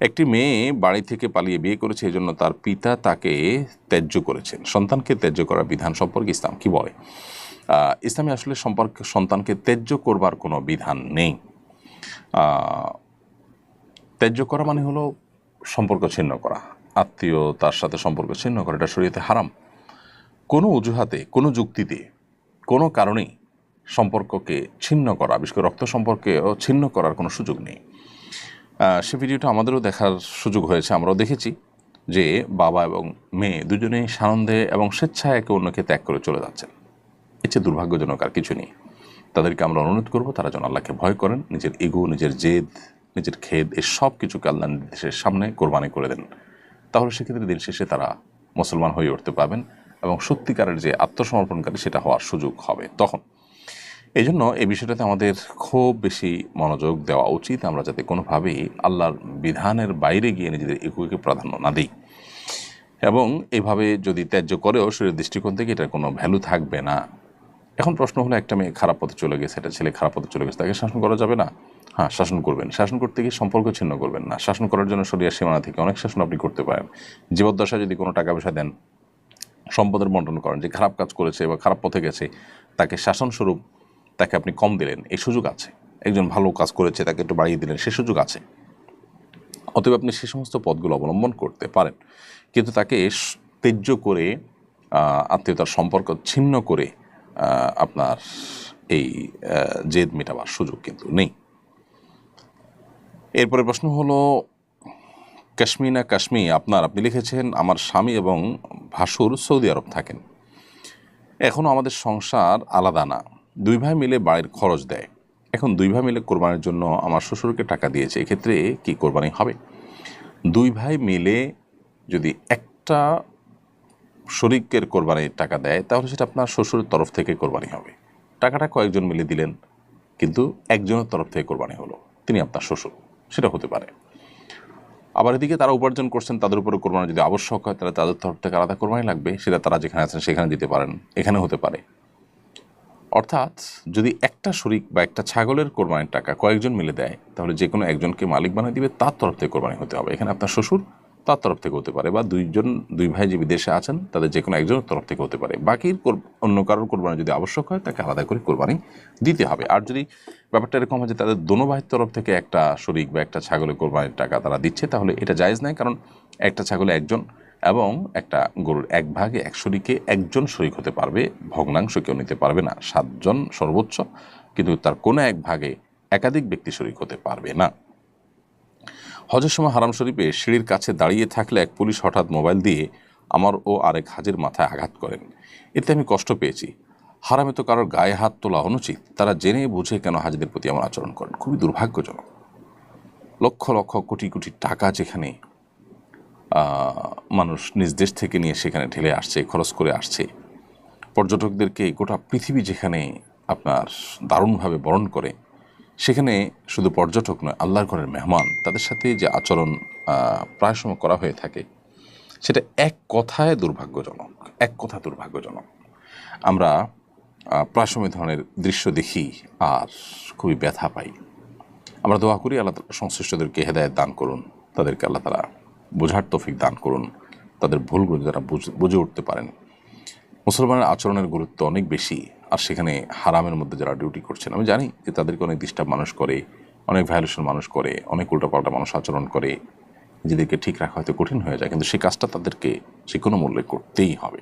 একটি মেয়ে বাড়ি থেকে পালিয়ে বিয়ে করেছে এই জন্য তার পিতা তাকে ত্যায্য করেছেন। সন্তানকে ত্যায্য করার বিধান সম্পর্কে ইসলাম কি বলে? ইসলামে আসলে সম্পর্কে, সন্তানকে ত্যায্য করবার কোনো বিধান নেই। ত্যায্য করা মানে হলো সম্পর্ক ছিন্ন করা। আত্মীয় তার সাথে সম্পর্ক ছিন্ন করা, এটা শরীয়তে হারাম। কোনো অজুহাতে, কোনো যুক্তিতে, কোনো কারণেই সম্পর্ককে ছিন্ন করা, বিশেষ করে রক্ত সম্পর্কেও ছিন্ন করার কোনো সুযোগ নেই। সে ভিডিওটা আমাদেরও দেখার সুযোগ হয়েছে, আমরাও দেখেছি যে বাবা এবং মেয়ে দুজনেই সানন্দে এবং স্বেচ্ছায় একে অন্যকে ত্যাগ করে চলে যাচ্ছেন। চেয়ে দুর্ভাগ্যজনক আর কিছু নেই। তাদেরকে আমরা অনুরোধ করব, তারা যেন আল্লাহকে ভয় করেন, নিজের ইগো, নিজের জেদ, নিজের খেদ এই সব কিছুকে আল্লাহ নির্দেশের সামনে কোরবানি করে দেন। তাহলে সেক্ষেত্রে দিন শেষে তারা মুসলমান হয়ে উঠতে পারবেন এবং সত্যিকারের যে আত্মসমর্পণকারী, সেটা হওয়ার সুযোগ হবে। তখন এই জন্য এই বিষয়টাতে আমাদের খুব বেশি মনোযোগ দেওয়া উচিত আমরা যাতে কোনোভাবেই আল্লাহর বিধানের বাইরে গিয়ে নিজেদের ইকুকে প্রাধান্য না দিই। এবং এভাবে যদি ত্যায্য করেও শরীরের দৃষ্টিকোণ থেকে এটার কোনো ভ্যালু থাকবে না। এখন প্রশ্ন হলো, একটা মেয়ে খারাপ পথে চলে গেছে, একটা ছেলে খারাপ পথে চলে গেছে, তাকে শাসন করা যাবে না? হ্যাঁ শাসন করবেন। শাসন করতে গিয়ে সম্পর্ক ছিন্ন করবেন না। শাসন করার জন্য শরীরের সীমানা থেকে অনেক শাসন আপনি করতে পারেন। জীবদ্দশায় যদি কোনো টাকা পয়সা দেন, সম্পদের বন্টন করেন, যে খারাপ কাজ করেছে বা খারাপ পথে গেছে, তাকে শাসনস্বরূপ তাকে আপনি কম দিলেন, এই সুযোগ আছে। একজন ভালো কাজ করেছে, তাকে একটু বাড়িয়ে দিলেন, সে সুযোগ আছে। অতএব আপনি সে সমস্ত পদগুলো অবলম্বন করতে পারেন। কিন্তু তাকে তেজ্য করে আত্মীয়তার সম্পর্ক ছিন্ন করে আপনার এই জেদ মেটাবার সুযোগ কিন্তু নেই। এরপরে প্রশ্ন হলো, কাশ্মীনা কাশ্মী, আপনার, আপনি লিখেছেন, আমার স্বামী এবং ভাসুর সৌদি আরব থাকেন। এখনও আমাদের সংসার আলাদা না। দুই ভাই মিলে বাড়ির খরচ দেয়। এখন দুই ভাই মিলে কোরবানির জন্য আমার শ্বশুরকে টাকা দিয়েছে, এক্ষেত্রে কি কোরবানি হবে? দুই ভাই মিলে যদি একটা শরিকের কোরবানির টাকা দেয়, তাহলে সেটা আপনার শ্বশুরের তরফ থেকে কোরবানি হবে। টাকাটা কয়েকজন মিলে দিলেন, কিন্তু একজনের তরফ থেকে কোরবানি হলো, তিনি আপনার শ্বশুর, সেটা হতে পারে। আবার এদিকে তারা উপার্জন করছেন, তাদের উপরে কোরবানি যদি আবশ্যক হয়, তাহলে তাদের তরফ থেকে আলাদা কোরবানি লাগবে, সেটা তারা যেখানে আছেন সেখানে দিতে পারেন, এখানে হতে পারে। অর্থাৎ যদি একটা শরিক বা একটা ছাগলের কোরবানির টাকা কয়েকজন মিলে দেয়, তাহলে যে কোনো একজনকে মালিক বানিয়ে দিবে, তার তরফ থেকে কোরবানি হতে হবে। এখানে আপনার শ্বশুর তার তরফ থেকে হতে পারে বা দুইজন, দুই ভাই যে বিদেশে আছেন, তাদের যে কোনো একজনের তরফ থেকে হতে পারে। বাকির কোর- অন্য কারোর কোরবানি যদি আবশ্যক হয়, তাকে আলাদা করে কোরবানি দিতে হবে। আর যদি ব্যাপারটা এরকম হয় যে তাদের দোনো ভাইয়ের তরফ থেকে একটা শরিক বা একটা ছাগলের কোরবানির টাকা তারা দিচ্ছে, তাহলে এটা জায়েজ নাই, কারণ একটা ছাগলে একজন এবং একটা গরুর এক ভাগে এক শরিকে একজন শরিক হতে পারবে, ভগ্নাংশ কেউ নিতে পারবে না, সাতজন সর্বোচ্চ, কিন্তু তার কোনো এক ভাগে একাধিক ব্যক্তি শরিক হতে পারবে না। হজের সময় হারাম শরীফে সিঁড়ির কাছে দাঁড়িয়ে থাকলে এক পুলিশ হঠাৎ মোবাইল দিয়ে আমার ও আরেক হাজির মাথায় আঘাত করেন। এতে আমি কষ্ট পেয়েছি। হারামে তো কারোর গায়ে হাত তোলা অনুচিত। তারা জেনে বুঝে কেন হাজিদের প্রতি আমার আচরণ করেন। খুবই দুর্ভাগ্যজনক। লক্ষ লক্ষ কোটি কোটি টাকা যেখানে মানুষ নিজ দেশ থেকে নিয়ে সেখানে ঢেলে আসছে, খরচ করে আসছে। পর্যটকদেরকে গোটা পৃথিবী যেখানে আপনার দারুণভাবে বরণ করে, সেখানে শুধু পর্যটক নয়, আল্লাহর ঘরের মেহমান, তাদের সাথে যে আচরণ প্রায় সময় করা হয়ে থাকে, সেটা এক কথায় দুর্ভাগ্যজনক, এক কথা দুর্ভাগ্যজনক। আমরা প্রায় সময় ধরনের দৃশ্য দেখি আর খুবই ব্যথা পাই। আমরা দোয়া করি আল্লাহ সংশ্লিষ্টদেরকে হেদায়ত দান করুন, তাদেরকে আল্লাহ তারা বোঝার তৌফিক দান করুন। তাদের ভুলগুলো যারা বুঝ- উঠতে পারেন। মুসলমানের আচরণের গুরুত্ব অনেক বেশি। আর সেখানে হারামের মধ্যে যারা ডিউটি করছেন, আমি জানি যে তাদেরকে অনেক ডিস্টার্ব মানুষ করে, অনেক ভায়োলেশন মানুষ করে, অনেক উল্টাপাল্টা মানুষ আচরণ করে। নিজেদেরকে ঠিক রাখা হয়তো কঠিন হয়ে যায়, কিন্তু সেই কাজটা তাদেরকে যে কোনো মূল্যে করতেই হবে।